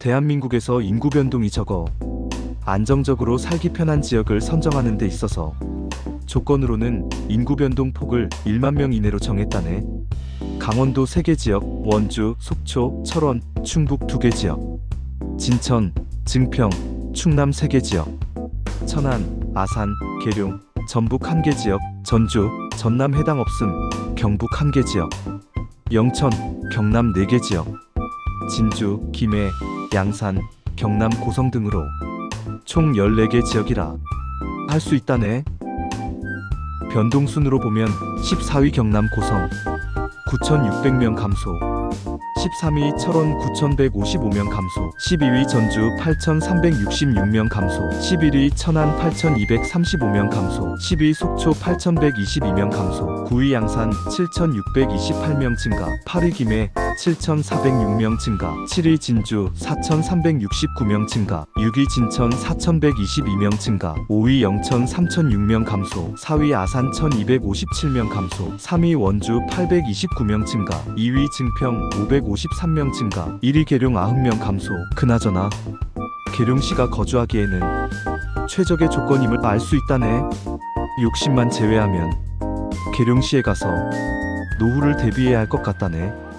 대한민국에서 인구 변동이 적어 안정적으로 살기 편한 지역을 선정하는 데 있어서 조건으로는 인구 변동 폭을 1만 명 이내로 정했다네. 강원도 3개 지역, 원주, 속초, 철원, 충북 2개 지역, 진천, 증평, 충남 3개 지역, 천안, 아산, 계룡, 전북 1개 지역, 전주, 전남 해당 없음, 경북 1개 지역, 영천, 경남 4개 지역, 진주, 김해, 양산, 경남 고성 등으로 총 14개 지역이라 할 수 있다네. 변동순으로 보면 14위 경남 고성 9,600명 감소 13위 철원 9,155명 감소 12위 전주 8,366명 감소 11위 천안 8,235명 감소 10위 속초 8,122명 감소 9위 양산 7,628명 증가 8위 김해 7,406명 증가 7위 진주 4,369명 증가 6위 진천 4,122명 증가 5위 영천 3,006명 감소 4위 아산 1,257명 감소 3위 원주 829명 증가 2위 증평 553명 증가 1위 계룡 90명 감소. 그나저나 계룡시가 거주하기에는 최적의 조건임을 알 수 있다네. 욕심만 제외하면 계룡시에 가서 노후를 대비해야 할 것 같다네